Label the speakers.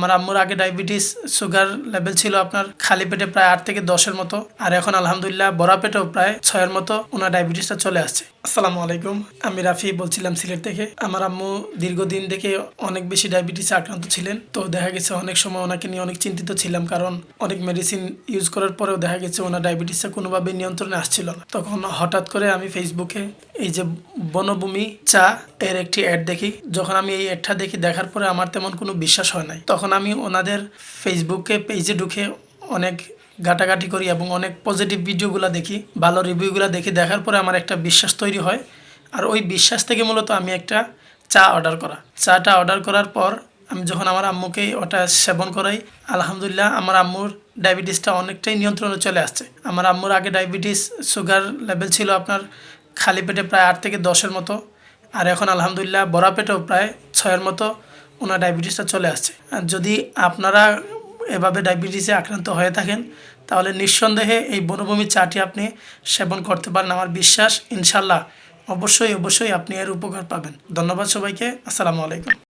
Speaker 1: আমার আম্মুর আগে ডায়াবেটিস সুগার লেভেল ছিল আপনার খালি পেটে প্রায় আট থেকে দশের মতো। আর এখন আলহামদুলিল্লাহ বড়া পেটেও প্রায় ছয়ের মতো ওনার ডায়াবেটিসটা চলে আসছে। আসসালামু আলাইকুম, আমি রাফি বলছিলাম সিলেট থেকে। আমার আম্মু দীর্ঘদিন থেকে অনেক বেশি ডায়াবেটিসে আক্রান্ত ছিলেন। তো দেখা গেছে অনেক সময় ওনাকে নিয়ে অনেক চিন্তিত ছিলাম কারণ অনেক মেডিসিন ইউজ করার পরেও দেখা গেছে ওনার ডায়াবেটিসটা কোনোভাবে নিয়ন্ত্রণে আসছিল না। তখন হঠাৎ করে আমি ফেসবুকে এই যে বনভূমি চা এর একটি অ্যাড দেখি। যখন আমি এই অ্যাডটা দেখি, দেখার পরে আমার তেমন কোনো বিশ্বাস হয় নাই। তখন আমি ওনাদের ফেসবুকে পেজে ঢুকে অনেক ঘাটাঘাটি করি এবং অনেক পজিটিভ ভিডিওগুলো দেখি, ভালো রিভিউগুলো দেখি। দেখার পরে আমার একটা বিশ্বাস তৈরি হয়। আর ওই বিশ্বাস থেকে মূলত আমি একটা চা অর্ডার করা। চাটা অর্ডার করার পর আমি যখন আমার আম্মুকে ওটা সেবন করাই, আলহামদুলিল্লাহ আমার আম্মুর ডায়াবেটিসটা অনেকটাই নিয়ন্ত্রণে চলে আসছে। আমার আম্মুর আগে ডায়াবেটিস সুগার লেভেল ছিল আপনার খালি পেটে প্রায় আট থেকে দশের মতো। আর এখন আলহামদুলিল্লাহ বড়া পেটেও প্রায় ছয়ের মতো ওনার ডায়াবেটিসটা চলে আসছে। আর যদি আপনারা এভাবে ডায়াবেটিসে আক্রান্ত হয়ে থাকেন, তাহলে নিঃসন্দেহে এই বনভূমি চাটি আপনি সেবন করতে পারেন আমার বিশ্বাস। ইনশাল্লাহ অবশ্যই অবশ্যই আপনি এর উপকার পাবেন। ধন্যবাদ সবাইকে। আসসালামু আলাইকুম।